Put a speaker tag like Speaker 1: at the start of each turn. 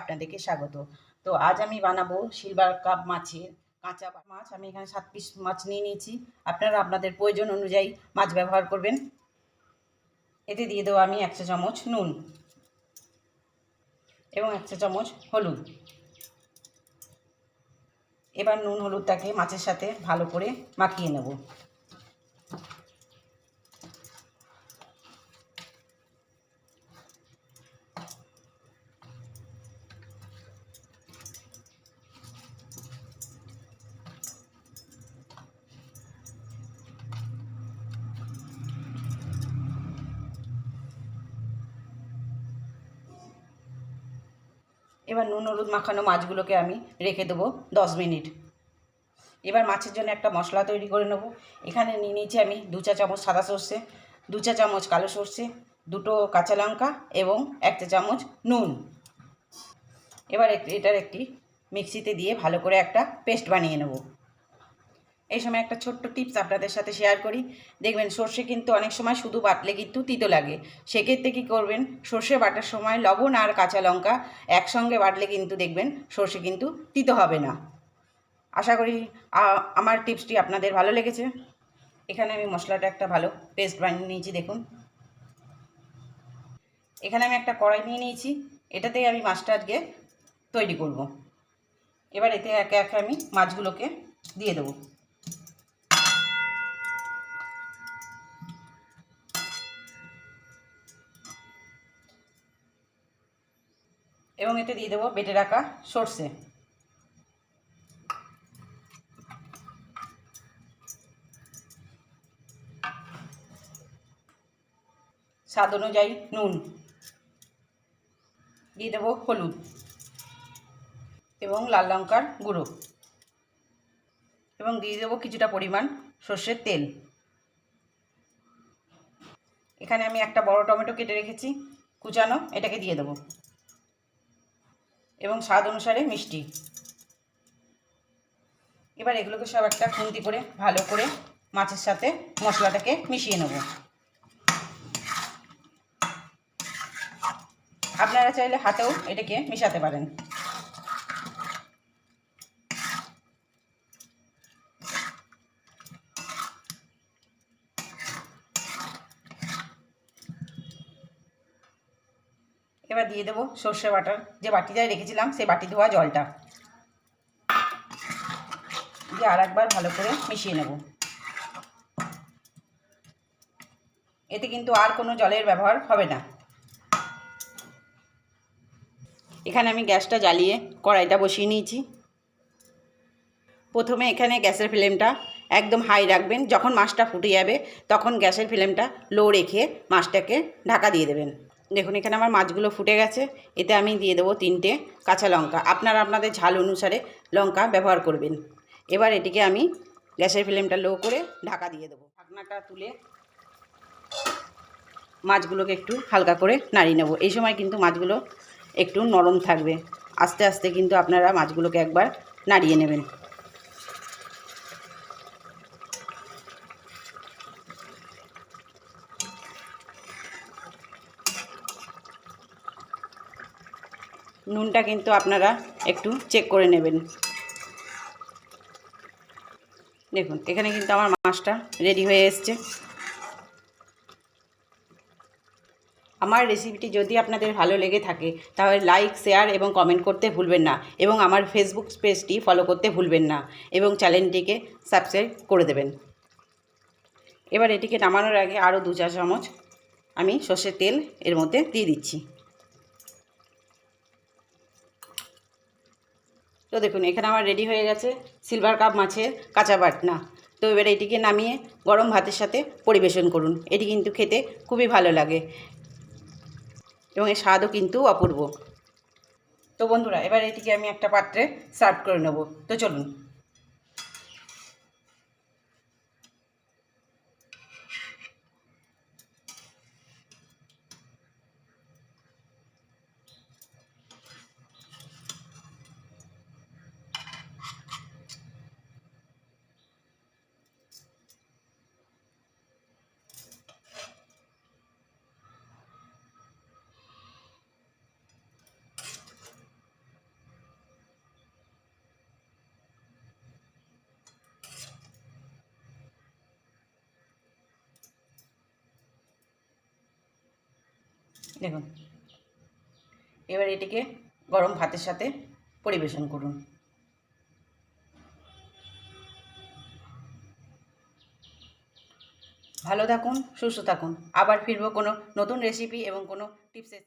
Speaker 1: আপনাদেরকে স্বাগত। তো আজ আমি বানাবো সিলভার কাপ মাছের কাঁচা মাছ। আমি এখানে সাত পিস মাছ নিয়ে নিয়েছি। আপনারা আপনাদের প্রয়োজন অনুযায়ী মাছ ব্যবহার করবেন। এতে দিয়ে দেবো আমি একশো চামচ নুন এবং একশো চামচ হলুদ। এবার নুন হলুদটাকে মাছের সাথে ভালো করে মাখিয়ে নেব। এবার নুন, হলুদ মাখানো মাছগুলোকে আমি রেখে দেবো দশ মিনিট। এবার মাছের জন্য একটা মশলা তৈরি করে নেব। এখানে নিয়ে নিয়েছি আমি দু চা চামচ সাদা সর্ষে, দু চা চামচ কালো সর্ষে, দুটো কাঁচা লঙ্কা এবং এক চা চামচ নুন। এবার এটার একটি মিক্সিতে দিয়ে ভালো করে একটা পেস্ট বানিয়ে নেব। এই সময় একটা ছোট্ট টিপস আপনাদের সাথে শেয়ার করি। দেখবেন সর্ষে কিন্তু অনেক সময় শুধু বাটলে কিন্তু তিতো লাগে। সেক্ষেত্রে কী করবেন? সর্ষে বাটার সময় লবণ আর কাঁচা লঙ্কা একসঙ্গে বাটলে কিন্তু দেখবেন সর্ষে কিন্তু তিতো হবে না। আশা করি আমার টিপসটি আপনাদের ভালো লেগেছে। এখানে আমি মশলাটা একটা ভালো পেস্ট বানিয়ে নিয়েছি, দেখুন। এখানে আমি একটা কড়াই নিয়ে নিয়েছি। এটাতেই আমি মাছটা আজকে তৈরি করব। এবার এতে একে একে আমি মাছগুলোকে দিয়ে দেবো। এবং এতে দিয়ে দেবো বেটে রাখা সর্ষে। স্বাদ অনুযায়ী নুন। দিয়ে দেবো হলুদ এবং লাল লঙ্কার গুঁড়ো। এবং দিয়ে দেবো কিছুটা পরিমাণ সর্ষের তেল। এখানে আমি একটা বড় টমেটো কেটে রেখেছি, কুচানো, এটাকে দিয়ে দেবো। এবং স্বাদ অনুসারে মিষ্টি। এবার এগুলোকে সব একটা খুন্তি করে ভালো করে মাছের সাথে মশলাটাকে মিশিয়ে নেব। আপনারা চাইলে হাতেও এটাকে মিশাতে পারেন। এবার দিয়ে দেবো সর্ষে বাটার। যে বাটিটায় রেখেছিলাম, সেই বাটি ধোয়া জলটা। দিয়ে আর একবার ভালো করে মিশিয়ে নেব। এতে কিন্তু আর কোনো জলের ব্যবহার হবে না। এখানে আমি গ্যাসটা জ্বালিয়ে কড়াইটা বসিয়ে নিয়েছি। প্রথমে এখানে গ্যাসের ফ্লেমটা একদম হাই রাখবেন। যখন মাছটা ফুটে যাবে, তখন গ্যাসের ফ্লেমটা লো রেখে মাছটাকে ঢাকা দিয়ে দেবেন। দেখুন, এখানে আমার মাছগুলো ফুটে গেছে। এতে আমি দিয়ে দেবো তিনটে কাঁচা লঙ্কা। আপনারা আপনাদের ঝাল অনুসারে লঙ্কা ব্যবহার করবেন। এবার এটিকে আমি গ্যাসের ফ্লেমটা লো করে ঢাকা দিয়ে দেবো। ঢাকনাটা তুলে মাছগুলোকে একটু হালকা করে নাড়িয়ে নেব। এই সময় কিন্তু মাছগুলো একটু নরম থাকবে। আস্তে আস্তে কিন্তু আপনারা মাছগুলোকে একবার নাড়িয়ে নেবেন। নুনটা কিন্তু আপনারা একটু চেক করে নেবেন। দেখুন, এখানে কিন্তু আমার মাছটা রেডি হয়ে এসছে। আমার রেসিপিটি যদি আপনাদের ভালো লেগে থাকে, তাহলে লাইক শেয়ার এবং কমেন্ট করতে ভুলবেন না এবং আমার ফেসবুক পেজটি ফলো করতে ভুলবেন না এবং চ্যানেলটিকে সাবস্ক্রাইব করে দেবেন। এবার এটিকে নামানোর আগে আরও দু চা চামচ আমি সর্ষের তেল এর মধ্যে দিয়ে দিচ্ছি। তো দেখুন, এখানে আমার রেডি হয়ে গেছে সিলভার কাপ মাছের কাঁচা বাটনা। তো এবার এটিকে নামিয়ে গরম ভাতের সাথে পরিবেশন করুন। এটি কিন্তু খেতে খুবই ভালো লাগে এবং এর স্বাদও কিন্তু অপূর্ব। তো বন্ধুরা, এবার এটিকে আমি একটা পাত্রে সার্ভ করে নেব। তো চলুন। দেখুন। এবার এটিকে গরম ভাতের সাথে পরিবেশন করুন। ভালো থাকুন, সুস্থ থাকুন। আবার ফিরবো কোনো নতুন রেসিপি এবং কোনো টিপসের